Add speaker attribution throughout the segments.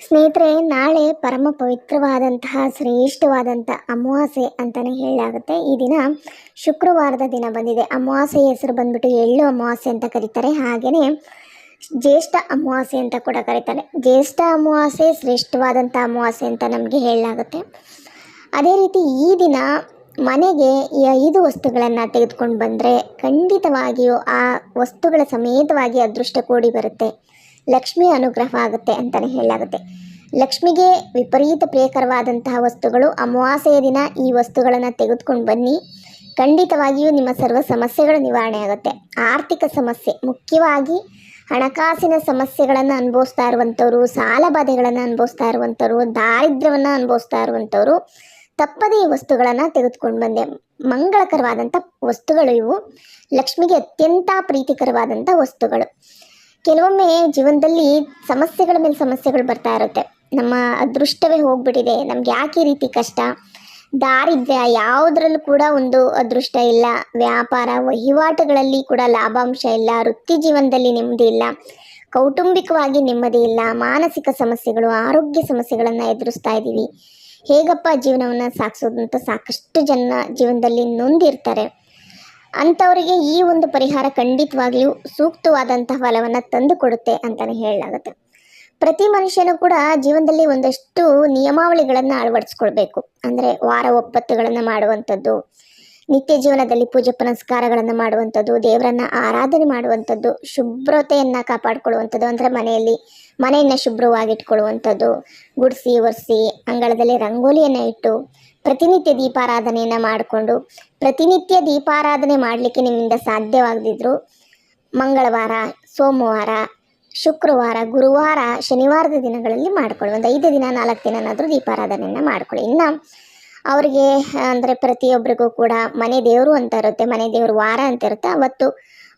Speaker 1: ಸ್ನೇಹಿತರೆ, ನಾಳೆ ಪರಮ ಪವಿತ್ರವಾದಂತಹ ಶ್ರೇಷ್ಠವಾದಂಥ ಅಮಾವಾಸ್ಯೆ ಅಂತಲೇ ಹೇಳಲಾಗುತ್ತೆ. ಈ ದಿನ ಶುಕ್ರವಾರದ ದಿನ ಬಂದಿದೆ. ಅಮಾವಾಸ್ಯೆ ಹೆಸರು ಬಂದ್ಬಿಟ್ಟು ಎಳ್ಳು ಅಮಾವಾಸ್ಯೆ ಅಂತ ಕರೀತಾರೆ. ಹಾಗೆಯೇ ಜ್ಯೇಷ್ಠ ಅಮಾವಾಸ್ಯೆ ಅಂತ ಕೂಡ ಕರೀತಾರೆ. ಜ್ಯೇಷ್ಠ ಅಮಾವಾಸ್ಯೆ, ಶ್ರೇಷ್ಠವಾದಂಥ ಅಮಾವಾಸ್ಯೆ ಅಂತ ನಮಗೆ ಹೇಳಲಾಗುತ್ತೆ. ಅದೇ ರೀತಿ ಈ ದಿನ ಮನೆಗೆ ಈ ಐದು ವಸ್ತುಗಳನ್ನು ತೆಗೆದುಕೊಂಡು ಬಂದರೆ ಖಂಡಿತವಾಗಿಯೂ ಆ ವಸ್ತುಗಳ ಸಮೇತವಾಗಿ ಅದೃಷ್ಟ ಕೂಡಿ ಬರುತ್ತೆ. ಲಕ್ಷ್ಮಿ ಅನುಗ್ರಹ ಆಗುತ್ತೆ ಅಂತಲೇ ಹೇಳಲಾಗುತ್ತೆ. ಲಕ್ಷ್ಮಿಗೆ ವಿಪರೀತ ಪ್ರಿಯಕರವಾದಂತಹ ವಸ್ತುಗಳು ಅಮಾವಾಸ್ಯೆಯ ದಿನ ಈ ವಸ್ತುಗಳನ್ನು ತೆಗೆದುಕೊಂಡು ಬನ್ನಿ. ಖಂಡಿತವಾಗಿಯೂ ನಿಮ್ಮ ಸರ್ವ ಸಮಸ್ಯೆಗಳು ನಿವಾರಣೆ ಆಗುತ್ತೆ. ಆರ್ಥಿಕ ಸಮಸ್ಯೆ, ಮುಖ್ಯವಾಗಿ ಹಣಕಾಸಿನ ಸಮಸ್ಯೆಗಳನ್ನು ಅನುಭವಿಸ್ತಾ ಇರುವಂಥವ್ರು, ಸಾಲ ಬಾಧೆಗಳನ್ನು ಅನುಭವಿಸ್ತಾ ಇರುವಂಥವ್ರು, ದಾರಿದ್ರ್ಯವನ್ನು ಅನುಭವಿಸ್ತಾ ಇರುವಂಥವ್ರು ತಪ್ಪದೇ ಈ ವಸ್ತುಗಳನ್ನು ತೆಗೆದುಕೊಂಡು ಬಂದೆ. ಮಂಗಳಕರವಾದಂಥ ವಸ್ತುಗಳು ಇವು. ಲಕ್ಷ್ಮಿಗೆ ಅತ್ಯಂತ ಪ್ರೀತಿಕರವಾದಂಥ ವಸ್ತುಗಳು. ಕೆಲವೊಮ್ಮೆ ಜೀವನದಲ್ಲಿ ಸಮಸ್ಯೆಗಳ ಮೇಲೆ ಸಮಸ್ಯೆಗಳು ಬರ್ತಾ ಇರುತ್ತೆ. ನಮ್ಮ ಅದೃಷ್ಟವೇ ಹೋಗ್ಬಿಟ್ಟಿದೆ. ನಮ್ಗೆ ಯಾಕೆ ರೀತಿ ಕಷ್ಟ? ದಾರಿದ್ರ್ಯ ಯಾವುದರಲ್ಲೂ ಕೂಡ ಒಂದು ಅದೃಷ್ಟ ಇಲ್ಲ. ವ್ಯಾಪಾರ, ವಹಿವಾಟುಗಳಲ್ಲಿ ಕೂಡ ಲಾಭಾಂಶ ಇಲ್ಲ. ವೃತ್ತಿ ಜೀವನದಲ್ಲಿ ನೆಮ್ಮದಿ ಇಲ್ಲ. ಕೌಟುಂಬಿಕವಾಗಿ ನೆಮ್ಮದಿ ಇಲ್ಲ. ಮಾನಸಿಕ ಸಮಸ್ಯೆಗಳು, ಆರೋಗ್ಯ ಸಮಸ್ಯೆಗಳನ್ನು ಎದುರಿಸ್ತಾ ಇದ್ದೀವಿ. ಹೇಗಪ್ಪ ಜೀವನವನ್ನು ಸಾಗಿಸೋದು ಅಂತ ಸಾಕಷ್ಟು ಜನ ಜೀವನದಲ್ಲಿ ನೊಂದಿರ್ತಾರೆ. ಅಂಥವರಿಗೆ ಈ ಒಂದು ಪರಿಹಾರ ಖಂಡಿತವಾಗಿಯೂ ಸೂಕ್ತವಾದಂತಹ ಫಲವನ್ನು ತಂದು ಕೊಡುತ್ತೆ ಅಂತಲೇ ಹೇಳಲಾಗುತ್ತೆ. ಪ್ರತಿ ಮನುಷ್ಯನೂ ಕೂಡ ಜೀವನದಲ್ಲಿ ಒಂದಷ್ಟು ನಿಯಮಾವಳಿಗಳನ್ನು ಅಳವಡಿಸ್ಕೊಳ್ಬೇಕು. ಅಂದರೆ ವಾರ ಒಪ್ಪತ್ತುಗಳನ್ನು ಮಾಡುವಂಥದ್ದು ನಿತ್ಯ ಜೀವನದಲ್ಲಿ ಪೂಜೆ ಪುನಸ್ಕಾರಗಳನ್ನು ಮಾಡುವಂಥದ್ದು, ದೇವರನ್ನ ಆರಾಧನೆ ಮಾಡುವಂಥದ್ದು, ಶುಭ್ರತೆಯನ್ನು ಕಾಪಾಡಿಕೊಳ್ಳುವಂಥದ್ದು, ಅಂದರೆ ಮನೆಯಲ್ಲಿ ಮನೆಯನ್ನು ಶುಭ್ರವಾಗಿಟ್ಕೊಳ್ಳುವಂಥದ್ದು, ಗುಡಿಸಿ, ಒರೆಸಿ, ಅಂಗಳದಲ್ಲಿ ರಂಗೋಲಿಯನ್ನು ಇಟ್ಟು ಪ್ರತಿನಿತ್ಯ ದೀಪಾರಾಧನೆಯನ್ನು ಮಾಡಿಕೊಂಡು, ಪ್ರತಿನಿತ್ಯ ದೀಪಾರಾಧನೆ ಮಾಡಲಿಕ್ಕೆ ನಿಮ್ಮಿಂದ ಸಾಧ್ಯವಾಗದಿದ್ರು ಮಂಗಳವಾರ, ಸೋಮವಾರ, ಶುಕ್ರವಾರ, ಗುರುವಾರ, ಶನಿವಾರದ ದಿನಗಳಲ್ಲಿ ಮಾಡ್ಕೊಳ್ಳಿ. ಒಂದು ಐದು ದಿನ, ನಾಲ್ಕು ದಿನನಾದರೂ ದೀಪಾರಾಧನೆಯನ್ನು ಮಾಡ್ಕೊಳ್ಳಿ. ಇನ್ನು ಅವರಿಗೆ, ಅಂದರೆ ಪ್ರತಿಯೊಬ್ಬರಿಗೂ ಕೂಡ ಮನೆ ದೇವರು ಅಂತ ಇರುತ್ತೆ, ಮನೆ ದೇವರು ವಾರ ಅಂತ ಇರುತ್ತೆ. ಅವತ್ತು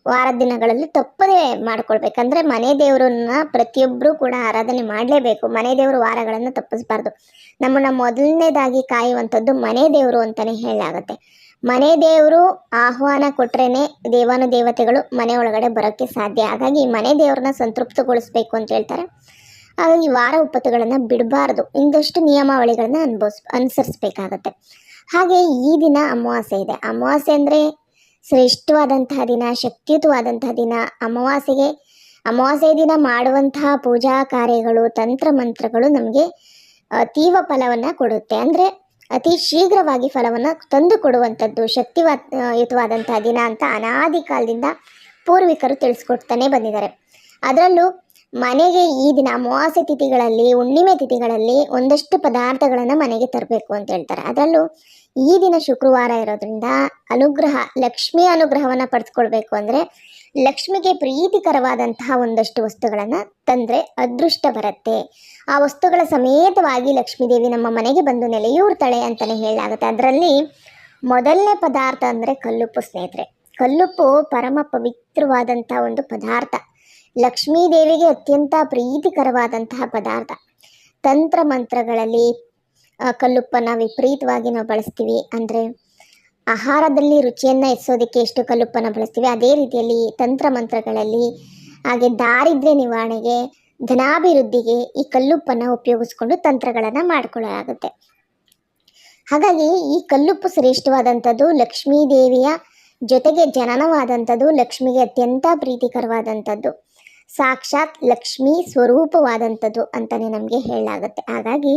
Speaker 1: ವಾರದ ದಿನಗಳಲ್ಲಿ ತಪ್ಪದೇ ಮಾಡ್ಕೊಳ್ಬೇಕಂದ್ರೆ ಮನೆ ದೇವರನ್ನ ಪ್ರತಿಯೊಬ್ಬರೂ ಕೂಡ ಆರಾಧನೆ ಮಾಡಲೇಬೇಕು. ಮನೆ ದೇವರು ವಾರಗಳನ್ನು ತಪ್ಪಿಸಬಾರ್ದು. ನಮ್ಮನ್ನ ಮೊದಲನೇದಾಗಿ ಕಾಯುವಂಥದ್ದು ಮನೆ ದೇವರು ಅಂತಲೇ ಹೇಳಲಾಗುತ್ತೆ. ಮನೆ ದೇವರು ಆಹ್ವಾನ ಕೊಟ್ರೇನೆ ದೇವಾನು ದೇವತೆಗಳು ಮನೆ ಒಳಗಡೆ ಬರೋಕ್ಕೆ ಸಾಧ್ಯ. ಹಾಗಾಗಿ ಮನೆ ದೇವ್ರನ್ನ ಸಂತೃಪ್ತಗೊಳಿಸ್ಬೇಕು ಅಂತ ಹೇಳ್ತಾರೆ. ಹಾಗಾಗಿ ವಾರ ಉಪತ್ತುಗಳನ್ನು ಬಿಡಬಾರ್ದು. ಇಂದಷ್ಟು ನಿಯಮಾವಳಿಗಳನ್ನ ಅನುಭವಿಸ್ ಅನುಸರಿಸ್ಬೇಕಾಗತ್ತೆ. ಹಾಗೆ ಈ ದಿನ ಅಮಾವಾಸ್ಯೆ ಇದೆ. ಅಮಾವಾಸ್ಯೆ ಅಂದರೆ ಶ್ರೇಷ್ಠವಾದಂತಹ ದಿನ, ಶಕ್ತಿಯುತವಾದಂತಹ ದಿನ. ಅಮಾವಾಸ್ಯೆಗೆ, ಅಮಾವಾಸ್ಯೆ ದಿನ ಮಾಡುವಂತಹ ಪೂಜಾ ಕಾರ್ಯಗಳು, ತಂತ್ರ ಮಂತ್ರಗಳು ನಮಗೆ ಅತೀವ ಫಲವನ್ನು ಕೊಡುತ್ತೆ. ಅಂದರೆ ಅತಿ ಶೀಘ್ರವಾಗಿ ಫಲವನ್ನು ತಂದು ಕೊಡುವಂಥದ್ದು ಶಕ್ತಿವಾ ಯುತವಾದಂತಹ ದಿನ ಅಂತ ಅನಾದಿ ಕಾಲದಿಂದ ಪೂರ್ವಿಕರು ತಿಳಿಸ್ಕೊಡ್ತಾನೆ ಬಂದಿದ್ದಾರೆ. ಅದರಲ್ಲೂ ಮನೆಗೆ ಈ ದಿನ ಅಮಾವಾಸ್ಯ ತಿಥಿಗಳಲ್ಲಿ, ಹುಣ್ಣಿಮೆ ತಿಥಿಗಳಲ್ಲಿ ಒಂದಷ್ಟು ಪದಾರ್ಥಗಳನ್ನು ಮನೆಗೆ ತರಬೇಕು ಅಂತ ಹೇಳ್ತಾರೆ. ಅದರಲ್ಲೂ ಈ ದಿನ ಶುಕ್ರವಾರ ಇರೋದ್ರಿಂದ ಅನುಗ್ರಹ, ಲಕ್ಷ್ಮಿ ಅನುಗ್ರಹವನ್ನು ಪಡೆದುಕೊಳ್ಬೇಕು ಅಂದರೆ ಲಕ್ಷ್ಮಿಗೆ ಪ್ರೀತಿಕರವಾದಂತಹ ಒಂದಷ್ಟು ವಸ್ತುಗಳನ್ನು ತಂದರೆ ಅದೃಷ್ಟ ಬರುತ್ತೆ. ಆ ವಸ್ತುಗಳ ಸಮೇತವಾಗಿ ಲಕ್ಷ್ಮೀದೇವಿ ನಮ್ಮ ಮನೆಗೆ ಬಂದು ನೆಲೆಯೂರ್ತಾಳೆ ಅಂತಲೇ ಹೇಳಲಾಗುತ್ತೆ. ಅದರಲ್ಲಿ ಮೊದಲನೇ ಪದಾರ್ಥ ಅಂದರೆ ಕಲ್ಲುಪ್ಪು ಸ್ನೇಹಿತರೆ. ಕಲ್ಲುಪ್ಪು ಪರಮ ಪವಿತ್ರವಾದಂಥ ಒಂದು ಪದಾರ್ಥ. ಲಕ್ಷ್ಮೀ ದೇವಿಗೆ ಅತ್ಯಂತ ಪ್ರೀತಿಕರವಾದಂತಹ ಪದಾರ್ಥ. ತಂತ್ರ ಮಂತ್ರಗಳಲ್ಲಿ ಕಲ್ಲುಪ್ಪನ್ನು ವಿಪರೀತವಾಗಿ ನಾವು ಬಳಸ್ತೀವಿ. ಅಂದರೆ ಆಹಾರದಲ್ಲಿ ರುಚಿಯನ್ನು ಎಸೋದಕ್ಕೆ ಎಷ್ಟು ಕಲ್ಲುಪ್ಪನ್ನು ಬಳಸ್ತೀವಿ, ಅದೇ ರೀತಿಯಲ್ಲಿ ತಂತ್ರ ಮಂತ್ರಗಳಲ್ಲಿ ಹಾಗೆ ದಾರಿದ್ರ್ಯ ನಿವಾರಣೆಗೆ, ಧನಾಭಿವೃದ್ಧಿಗೆ ಈ ಕಲ್ಲುಪ್ಪನ್ನು ಉಪಯೋಗಿಸ್ಕೊಂಡು ತಂತ್ರಗಳನ್ನು ಮಾಡಿಕೊಳ್ಳಲಾಗುತ್ತೆ ಹಾಗಾಗಿ ಈ ಕಲ್ಲುಪ್ಪು ಶ್ರೇಷ್ಠವಾದಂಥದ್ದು ಲಕ್ಷ್ಮೀ ದೇವಿಯ ಜೊತೆಗೆ ಜನನವಾದಂಥದ್ದು ಲಕ್ಷ್ಮಿಗೆ ಅತ್ಯಂತ ಪ್ರೀತಿಕರವಾದಂಥದ್ದು. ಸಾಕ್ಷಾತ್ ಲಕ್ಷ್ಮೀ ಸ್ವರೂಪವಾದಂಥದ್ದು ಅಂತಲೇ ನಮಗೆ ಹೇಳಲಾಗುತ್ತೆ. ಹಾಗಾಗಿ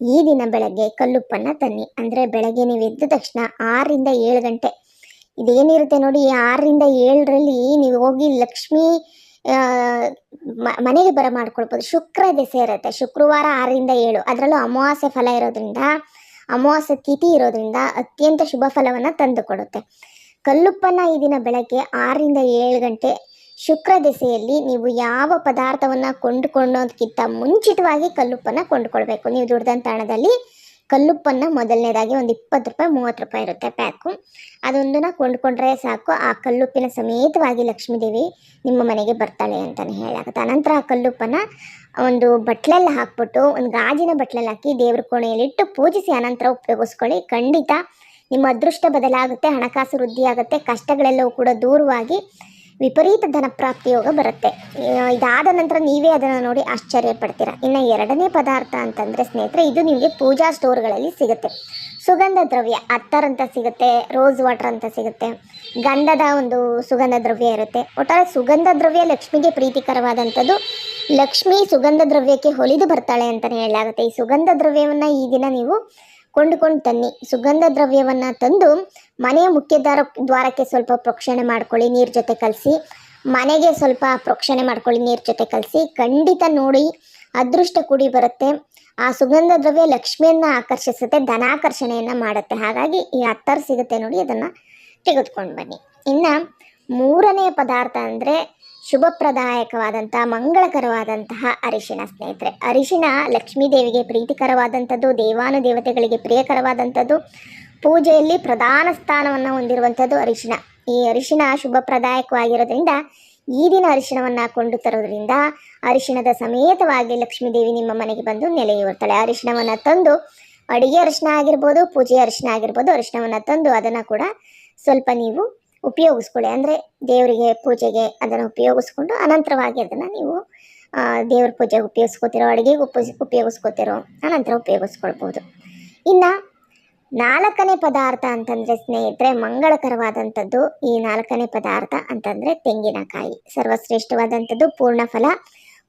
Speaker 1: ಈ ದಿನ ಬೆಳಗ್ಗೆ ಕಲ್ಲುಪ್ಪನ್ನು ತನ್ನಿ. ಅಂದರೆ ಬೆಳಗ್ಗೆ ನೀವು ಎದ್ದ ತಕ್ಷಣ ಆರರಿಂದ ಏಳು ಗಂಟೆ. ಇದೇನಿರುತ್ತೆ ನೋಡಿ ಆರರಿಂದ ಏಳರಲ್ಲಿ ನೀವು ಹೋಗಿ ಲಕ್ಷ್ಮೀ ಮನೆಗೆ ಬರ ಮಾಡ್ಕೊಳ್ಬೋದು. ಶುಕ್ರ ದೆಸೆ ಇರುತ್ತೆ. ಶುಕ್ರವಾರ ಆರರಿಂದ ಏಳು. ಅದರಲ್ಲೂ ಅಮಾವಾಸ್ಯೆ ಫಲ ಇರೋದ್ರಿಂದ, ಅಮಾವಾಸ್ಯೆ ತಿಥಿ ಇರೋದ್ರಿಂದ ಅತ್ಯಂತ ಶುಭ ಫಲವನ್ನು ತಂದುಕೊಡುತ್ತೆ ಕಲ್ಲುಪ್ಪನ್ನು ಈ ದಿನ ಬೆಳಗ್ಗೆ ಆರರಿಂದ ಏಳು ಗಂಟೆ ಶುಕ್ರ ದೆಸೆಯಲ್ಲಿ ನೀವು ಯಾವ ಪದಾರ್ಥವನ್ನು ಕೊಂಡುಕೊಳ್ಳೋದಕ್ಕಿಂತ ಮುಂಚಿತವಾಗಿ ಕಲ್ಲುಪ್ಪನ್ನು ಕೊಂಡುಕೊಳ್ಬೇಕು. ನೀವು ದುಡ್ದಂಥ ಹಣದಲ್ಲಿ ಕಲ್ಲುಪ್ಪನ್ನು ಮೊದಲನೇದಾಗಿ ಒಂದು ಇಪ್ಪತ್ತು ರೂಪಾಯಿ, ಮೂವತ್ತು ರೂಪಾಯಿ ಇರುತ್ತೆ ಪ್ಯಾಕು. ಅದೊಂದನ್ನ ಕೊಂಡ್ಕೊಂಡ್ರೆ ಸಾಕು. ಆ ಕಲ್ಲುಪ್ಪಿನ ಸಮೇತವಾಗಿ ಲಕ್ಷ್ಮೀದೇವಿ ನಿಮ್ಮ ಮನೆಗೆ ಬರ್ತಾಳೆ ಅಂತಲೇ ಹೇಳಾಗುತ್ತೆ. ಅನಂತರ ಆ ಕಲ್ಲುಪ್ಪನ್ನು ಒಂದು ಬಟ್ಲಲ್ಲಿ ಹಾಕ್ಬಿಟ್ಟು, ಒಂದು ಗಾಜಿನ ಬಟ್ಲಲ್ಲಿ ಹಾಕಿ ದೇವ್ರ ಕೋಣೆಯಲ್ಲಿಟ್ಟು ಪೂಜಿಸಿ ಅನಂತರ ಉಪಯೋಗಿಸ್ಕೊಳ್ಳಿ. ಖಂಡಿತ ನಿಮ್ಮ ಅದೃಷ್ಟ ಬದಲಾಗುತ್ತೆ, ಹಣಕಾಸು ವೃದ್ಧಿಯಾಗುತ್ತೆ, ಕಷ್ಟಗಳೆಲ್ಲವೂ ಕೂಡ ದೂರವಾಗಿ ವಿಪರೀತ ಧನಪ್ರಾಪ್ತಿ ಯೋಗ ಬರುತ್ತೆ. ಇದಾದ ನಂತರ ನೀವೇ ಅದನ್ನು ನೋಡಿ ಆಶ್ಚರ್ಯ ಪಡ್ತೀರಾ. ಇನ್ನು ಎರಡನೇ ಪದಾರ್ಥ ಅಂತಂದರೆ ಸ್ನೇಹಿತರೆ, ಇದು ನಿಮಗೆ ಪೂಜಾ ಸ್ಟೋರ್ಗಳಲ್ಲಿ ಸಿಗುತ್ತೆ. ಸುಗಂಧ ದ್ರವ್ಯ, ಅತ್ತರ್ ಅಂತ ಸಿಗುತ್ತೆ, ರೋಸ್ ವಾಟರ್ ಅಂತ ಸಿಗುತ್ತೆ. ಗಂಧದ ಒಂದು ಸುಗಂಧ ದ್ರವ್ಯ ಇರುತ್ತೆ. ಒಟ್ಟಾರೆ ಸುಗಂಧ ದ್ರವ್ಯ ಲಕ್ಷ್ಮಿಗೆ ಪ್ರೀತಿಕರವಾದಂಥದ್ದು. ಲಕ್ಷ್ಮಿ ಸುಗಂಧ ದ್ರವ್ಯಕ್ಕೆ ಹೊಲಿದು ಬರ್ತಾಳೆ ಅಂತಲೇ ಹೇಳಲಾಗುತ್ತೆ. ಈ ಸುಗಂಧ ದ್ರವ್ಯವನ್ನು ಈ ದಿನ ನೀವು ಕೊಂಡುಕೊಂಡು ತನ್ನಿ. ಸುಗಂಧ ದ್ರವ್ಯವನ್ನು ತಂದು ಮನೆಯ ಮುಖ್ಯ ದ್ವಾರ ದ್ವಾರಕ್ಕೆ ಸ್ವಲ್ಪ ಪ್ರೋಕ್ಷಣೆ ಮಾಡ್ಕೊಳ್ಳಿ, ನೀರು ಜೊತೆ ಕಲಸಿ. ಮನೆಗೆ ಸ್ವಲ್ಪ ಪ್ರೋಕ್ಷಣೆ ಮಾಡ್ಕೊಳ್ಳಿ, ನೀರು ಜೊತೆ ಕಲಸಿ. ಖಂಡಿತ ನೋಡಿ ಅದೃಷ್ಟ ಕೂಡಿ ಬರುತ್ತೆ. ಆ ಸುಗಂಧ ದ್ರವ್ಯ ಲಕ್ಷ್ಮಿಯನ್ನ ಆಕರ್ಷಿಸುತ್ತೆ, ಧನಾಕರ್ಷಣೆಯನ್ನು ಮಾಡುತ್ತೆ. ಹಾಗಾಗಿ ಈ ಹತ್ತರ ಸಿಗುತ್ತೆ ನೋಡಿ, ಅದನ್ನು ತೆಗೆದುಕೊಂಡು ಬನ್ನಿ. ಇನ್ನು ಮೂರನೆಯ ಪದಾರ್ಥ ಅಂದರೆ ಶುಭಪ್ರದಾಯಕವಾದಂಥ, ಮಂಗಳಕರವಾದಂತಹ ಅರಿಶಿನ ಸ್ನೇಹಿತರೆ. ಅರಿಶಿನ ಲಕ್ಷ್ಮೀ ದೇವಿಗೆ ಪ್ರೀತಿಕರವಾದಂಥದ್ದು, ದೇವಾನುದೇವತೆಗಳಿಗೆ ಪ್ರಿಯಕರವಾದಂಥದ್ದು, ಪೂಜೆಯಲ್ಲಿ ಪ್ರಧಾನ ಸ್ಥಾನವನ್ನು ಹೊಂದಿರುವಂಥದ್ದು ಅರಿಶಿಣ ಈ ಅರಿಶಿಣ ಶುಭಪ್ರದಾಯಕವಾಗಿರೋದ್ರಿಂದ, ಈ ದಿನ ಅರಿಶಿಣವನ್ನು ಕೊಂಡು ತರೋದ್ರಿಂದ ಅರಿಶಿಣದ ಸಮೇತವಾಗಿ ಲಕ್ಷ್ಮೀ ದೇವಿ ನಿಮ್ಮ ಮನೆಗೆ ಬಂದು ನೆಲೆಯೂರ್ತಾಳೆ ಅರಿಶಿಣವನ್ನು ತಂದು ಅಡಿಗೆ ಅರಿಶಿಣ ಆಗಿರ್ಬೋದು, ಪೂಜೆ ಅರಿಶಿಣ ಆಗಿರ್ಬೋದು ಅರಿಶಿಣವನ್ನು ತಂದು ಅದನ್ನು ಕೂಡ ಸ್ವಲ್ಪ ನೀವು ಉಪಯೋಗಿಸ್ಕೊಳ್ಳಿ. ಅಂದರೆ ದೇವರಿಗೆ ಪೂಜೆಗೆ ಅದನ್ನು ಉಪಯೋಗಿಸ್ಕೊಂಡು ಅನಂತರವಾಗಿ ಅದನ್ನು ನೀವು ದೇವ್ರ ಪೂಜೆಗೆ ಉಪಯೋಗಿಸ್ಕೋತಿರೋ, ಅಡುಗೆಗೆ ಉಪ ಉಪಯೋಗಿಸ್ಕೋತಿರೋ, ಅನಂತರ ಉಪಯೋಗಿಸ್ಕೊಳ್ಬೋದು. ಇನ್ನು ನಾಲ್ಕನೇ ಪದಾರ್ಥ ಅಂತಂದರೆ ಸ್ನೇಹಿತರೆ, ಮಂಗಳಕರವಾದಂಥದ್ದು ಈ ನಾಲ್ಕನೇ ಪದಾರ್ಥ ಅಂತಂದರೆ ತೆಂಗಿನಕಾಯಿ. ಸರ್ವಶ್ರೇಷ್ಠವಾದಂಥದ್ದು ಪೂರ್ಣ ಫಲ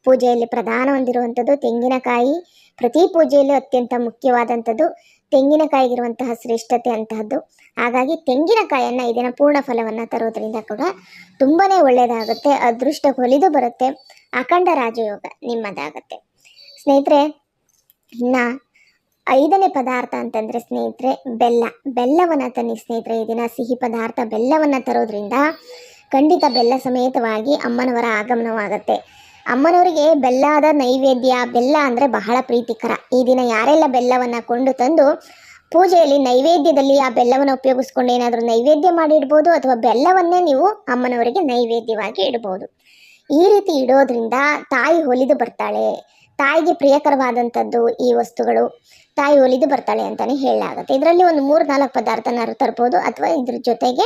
Speaker 1: ಪೂಜೆಯಲ್ಲಿ ಪ್ರಧಾನ ಹೊಂದಿರುವಂಥದ್ದು ತೆಂಗಿನಕಾಯಿ. ಪ್ರತಿ ಪೂಜೆಯಲ್ಲಿ ಅತ್ಯಂತ ಮುಖ್ಯವಾದಂಥದ್ದು ತೆಂಗಿನಕಾಯಿಗಿರುವಂತಹ ಶ್ರೇಷ್ಠತೆ ಅಂತಹದ್ದು. ಹಾಗಾಗಿ ತೆಂಗಿನಕಾಯನ್ನು ಈ ದಿನ ಪೂರ್ಣ ಫಲವನ್ನು ತರೋದ್ರಿಂದ ಕೂಡ ತುಂಬಾ ಒಳ್ಳೆಯದಾಗುತ್ತೆ ಅದೃಷ್ಟ ಹೊಲಿದು ಬರುತ್ತೆ. ಅಖಂಡ ರಾಜಯೋಗ ನಿಮ್ಮದಾಗುತ್ತೆ. ಸ್ನೇಹಿತರೆ, ಇನ್ನು ಐದನೇ ಪದಾರ್ಥ ಅಂತಂದರೆ ಸ್ನೇಹಿತರೆ, ಬೆಲ್ಲ. ಬೆಲ್ಲವನ್ನು ತನ್ನಿ ಸ್ನೇಹಿತರೆ, ಈ ಸಿಹಿ ಪದಾರ್ಥ ಬೆಲ್ಲವನ್ನು ತರೋದ್ರಿಂದ ಖಂಡಿತ ಬೆಲ್ಲ ಸಮೇತವಾಗಿ ಅಮ್ಮನವರ ಆಗಮನವಾಗುತ್ತೆ. ಅಮ್ಮನವರಿಗೆ ಬೆಲ್ಲದ ನೈವೇದ್ಯ, ಬೆಲ್ಲ ಅಂದರೆ ಬಹಳ ಪ್ರೀತಿಕರ. ಈ ದಿನ ಯಾರೆಲ್ಲ ಬೆಲ್ಲವನ್ನು ಕೊಂಡು ತಂದು ಪೂಜೆಯಲ್ಲಿ ನೈವೇದ್ಯದಲ್ಲಿ ಆ ಬೆಲ್ಲವನ್ನು ಉಪಯೋಗಿಸ್ಕೊಂಡು ಏನಾದರೂ ನೈವೇದ್ಯ ಮಾಡಿ ಇಡ್ಬೋದು ಅಥವಾ ಬೆಲ್ಲವನ್ನೇ ನೀವು ಅಮ್ಮನವರಿಗೆ ನೈವೇದ್ಯವಾಗಿ ಇಡ್ಬೋದು. ಈ ರೀತಿ ಇಡೋದ್ರಿಂದ ತಾಯಿ ಹೊಲಿದು ಬರ್ತಾಳೆ. ತಾಯಿಗೆ ಪ್ರಿಯಕರವಾದಂಥದ್ದು ಈ ವಸ್ತುಗಳು. ತಾಯಿ ಒಲಿದು ಬರ್ತಾಳೆ ಅಂತಲೇ ಹೇಳಲಾಗುತ್ತೆ. ಇದರಲ್ಲಿ ಒಂದು ಮೂರು ನಾಲ್ಕು ಪದಾರ್ಥನಾದ್ರು ತರ್ಬೋದು ಅಥವಾ ಇದ್ರ ಜೊತೆಗೆ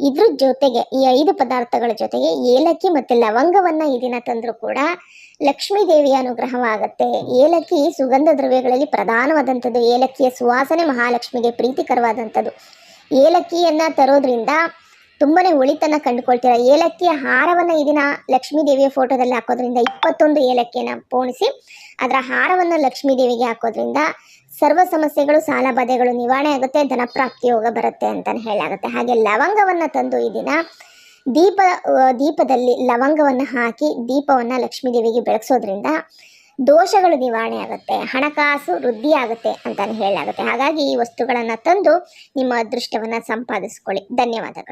Speaker 1: ಇದ್ರ ಜೊತೆಗೆ ಈ ಐದು ಪದಾರ್ಥಗಳ ಜೊತೆಗೆ ಏಲಕ್ಕಿ ಮತ್ತು ಲವಂಗವನ್ನು ಈ ದಿನ ತಂದರೂ ಕೂಡ ಲಕ್ಷ್ಮೀ ದೇವಿಯ ಅನುಗ್ರಹವಾಗುತ್ತೆ. ಏಲಕ್ಕಿ ಸುಗಂಧ ದ್ರವ್ಯಗಳಲ್ಲಿ ಪ್ರಧಾನವಾದಂಥದ್ದು. ಏಲಕ್ಕಿಯ ಸುವಾಸನೆ ಮಹಾಲಕ್ಷ್ಮಿಗೆ ಪ್ರೀತಿಕರವಾದಂಥದ್ದು. ಏಲಕ್ಕಿಯನ್ನು ತರೋದ್ರಿಂದ ತುಂಬಾ ಒಳಿತನ್ನ ಕಂಡುಕೊಳ್ತೀರ. ಏಲಕ್ಕಿಯ ಹಾರವನ್ನ ಈ ದಿನ ಲಕ್ಷ್ಮೀ ದೇವಿಯ ಫೋಟೋದಲ್ಲಿ ಹಾಕೋದ್ರಿಂದ ಇಪ್ಪತ್ತೊಂದು ಏಲಕ್ಕಿಯನ್ನ ಪೋಣಿಸಿ, ಅದರ ಹಾರವನ್ನು ಲಕ್ಷ್ಮೀ ದೇವಿಗೆ ಹಾಕೋದ್ರಿಂದ ಸರ್ವ ಸಮಸ್ಯೆಗಳು, ಸಾಲ ಬಾಧೆಗಳು ನಿವಾರಣೆ ಆಗುತ್ತೆ, ಧನಪ್ರಾಪ್ತಿ ಯೋಗ ಬರುತ್ತೆ ಅಂತಲೇ ಹೇಳಾಗುತ್ತೆ ಹಾಗೆ ಲವಂಗವನ್ನು ತಂದು ಈ ದಿನ ದೀಪ ದೀಪದಲ್ಲಿ ಲವಂಗವನ್ನು ಹಾಕಿ ದೀಪವನ್ನು ಲಕ್ಷ್ಮೀ ದೇವಿಗೆ ಬೆಳಗಿಸೋದ್ರಿಂದ ದೋಷಗಳು ನಿವಾರಣೆ ಆಗುತ್ತೆ, ಹಣಕಾಸು ವೃದ್ಧಿ ಆಗುತ್ತೆ ಅಂತಲೇ ಹೇಳಾಗುತ್ತೆ ಹಾಗಾಗಿ ಈ ವಸ್ತುಗಳನ್ನು ತಂದು ನಿಮ್ಮ ಅದೃಷ್ಟವನ್ನು ಸಂಪಾದಿಸ್ಕೊಳ್ಳಿ. ಧನ್ಯವಾದಗಳು.